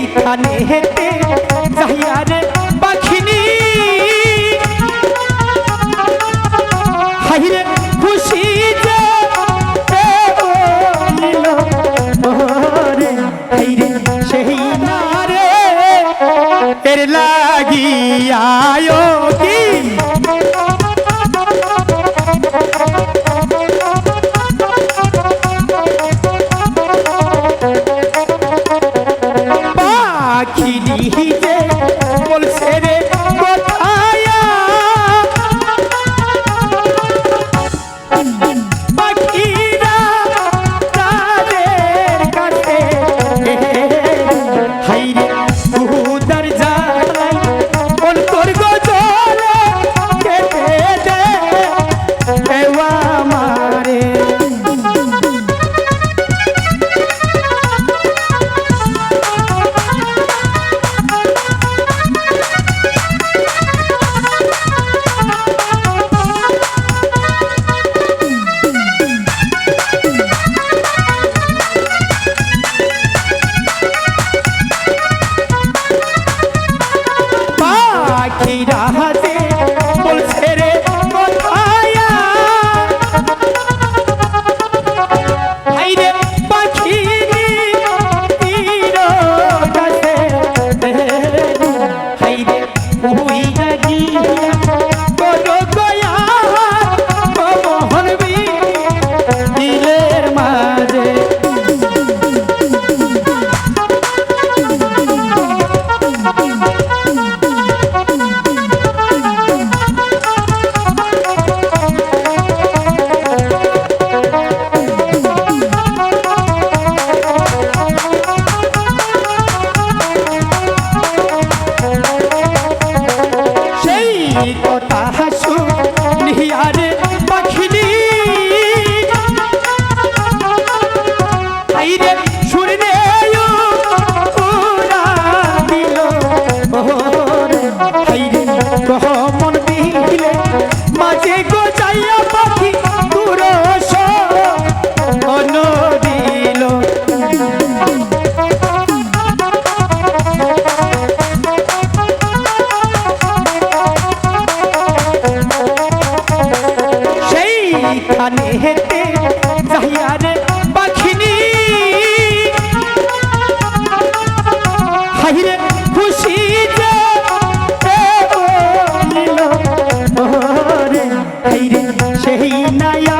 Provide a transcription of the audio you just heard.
এইখানে হেঁটে যাইয়া পাখিনি হাইরে খুশি যে হাইরে পাখিরা এইখানে হেঁটে যাইয়া রে পাখিনি হাইরে খুশি সেই নায়া